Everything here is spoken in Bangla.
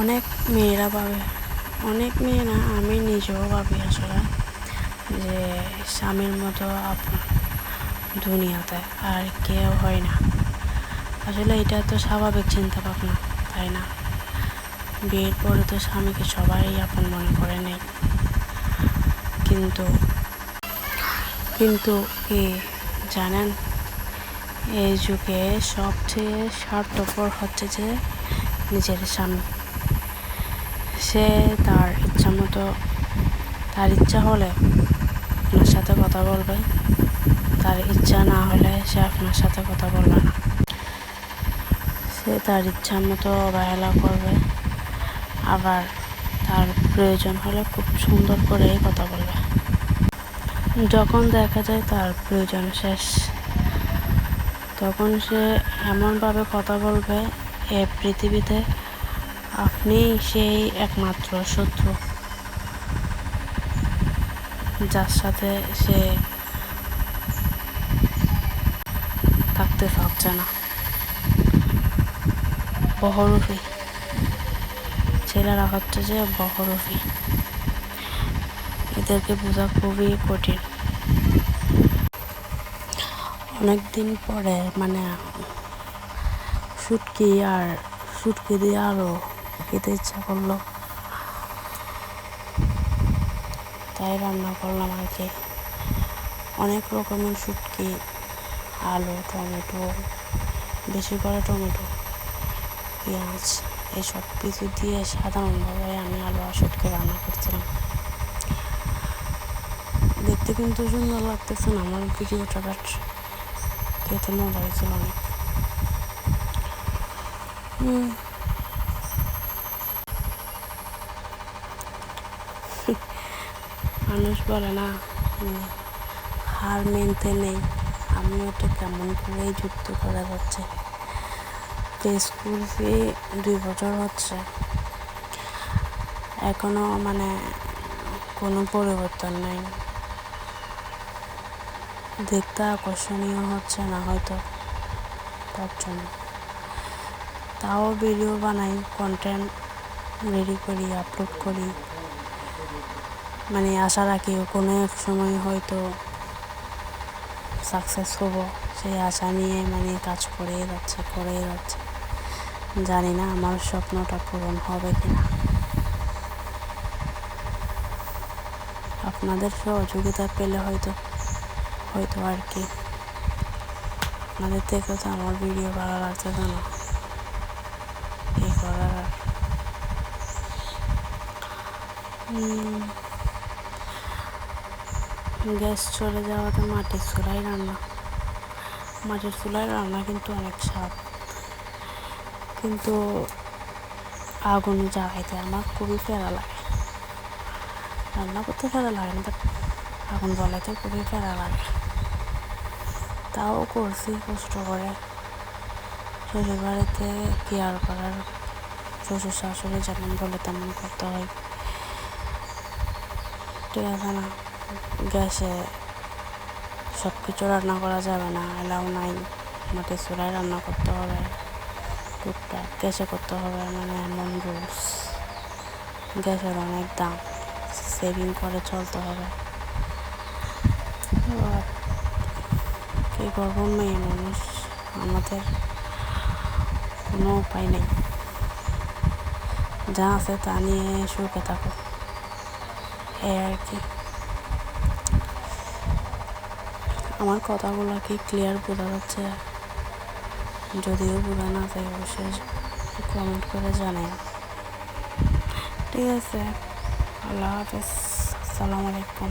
অনেক মেয়েরা ভাবে অনেক মেয়ে না আমি নিজেও ভাবি আসলে। যে স্বামীর মতো দুনিয়াতে আর কেউ হয় না। আসলে এটা তো স্বাভাবিক চিন্তা ভাবনা তাই না? বিয়ের পরে তো স্বামীকে সবাই আপন মনে করে নেই কিন্তু কিন্তু কি জানেন, এই যুগে সবচেয়ে স্বার্থপর হচ্ছে যে নিজের স্বামী। সে তার ইচ্ছা মতো, তার ইচ্ছা হলে আপনার সাথে কথা বলবে। তার ইচ্ছা না হলে সে আপনার সাথে কথা বলবে না। সে তার ইচ্ছা মতো অবহেলা করবে। আবার তার প্রয়োজন হলে খুব সুন্দর করেই কথা বলবে। যখন দেখা যায় তার প্রয়োজন শেষ, তখন সে এমনভাবে কথা বলবে, এ পৃথিবীতে আপনি সেই একমাত্র শত্রু, যার সাথে সে থাকতে পারছে না। বহরুফি ছেলেরা হচ্ছে যে বহরুফি এদেরকে বোঝা খুবই কঠিন। অনেক দিন পরে মানে শুটকি আর শুটকি দিয়ে আরও খেতে ইচ্ছা করল। তাই রান্না করলাম কি। অনেক রকমের শুটকি, আলু, টমেটো, বেশি করে টমেটো, পেঁয়াজ এই সব কিছু দিয়ে সাধারণভাবে আমি আলু আর শুটকি রান্না করছিলাম। দেখতে কিন্তু সুন্দর লাগতেছে না, আমার ভিডিওটা বাট খেতে মজা হয়েছিল অনেক। মানুষ বলে না হার মেনতে নেই। আমি ওটা কেমন করেই যুক্ত করা যাচ্ছে। তো স্কুল ফি দুই বছর হচ্ছে। এখনও মানে কোনো পরিবর্তন নেই। দেখতে আকর্ষণীয় হচ্ছে না হয়তো, তার জন্য। তাও ভিডিও বানাই কন্টেন্ট রেডি করি আপলোড করি। মানে আশা রাখি কোনো এক সময় হয়তো সাকসেস হব। সেই আশা নিয়ে মানে কাজ করেই যাচ্ছে করেই যাচ্ছে। জানি না আমার স্বপ্নটা পূরণ হবে কি না আপনাদের সহযোগিতা পেলে হয়তো হয়তো আর কি। আপনাদের থেকে তো আমার ভিডিও ভালো লাগছে না? এই করার আর গ্যাস চলে যাওয়াতে মাটির চুলাই রান্না। মাটির চুলাই রান্না কিন্তু অনেক স্বাদ। কিন্তু আগুন জ্বালাইতে আমার খুবই ফেরা লাগে। রান্না করতে ফেরা লাগে না আগুন জ্বালাইতে খুবই ফেরা লাগে। তাও করছি কষ্ট করে। শ্বশুর বাড়িতে কেয়ার করার শ্বশুর শাশুড়ি যেমন বলে তেমন করতে হয়। ঠিক আছে না? গ্যাসে সব কিছু রান্না করা যাবে না, এলাও নাই, মাটির চুলায় রান্না করতে হবে, টুকটাক গ্যাসে করতে হবে মানে এমন রুলস গ্যাসের অনেক দাম সেভিং করে চলতে হবে। কী করব মেয়ে মানুষ? আমাদের কোনো উপায় নেই। যা আছে তা নিয়ে সুখে থাকো এই আর কি। আমার কথাগুলো কি ক্লিয়ার বোঝা যাচ্ছে। যদিও বোঝা না যায় অবশ্যই কমেন্ট করে জানাই। ঠিক আছে, আল্লাহ হাফেজ, আসসালামু আলাইকুম।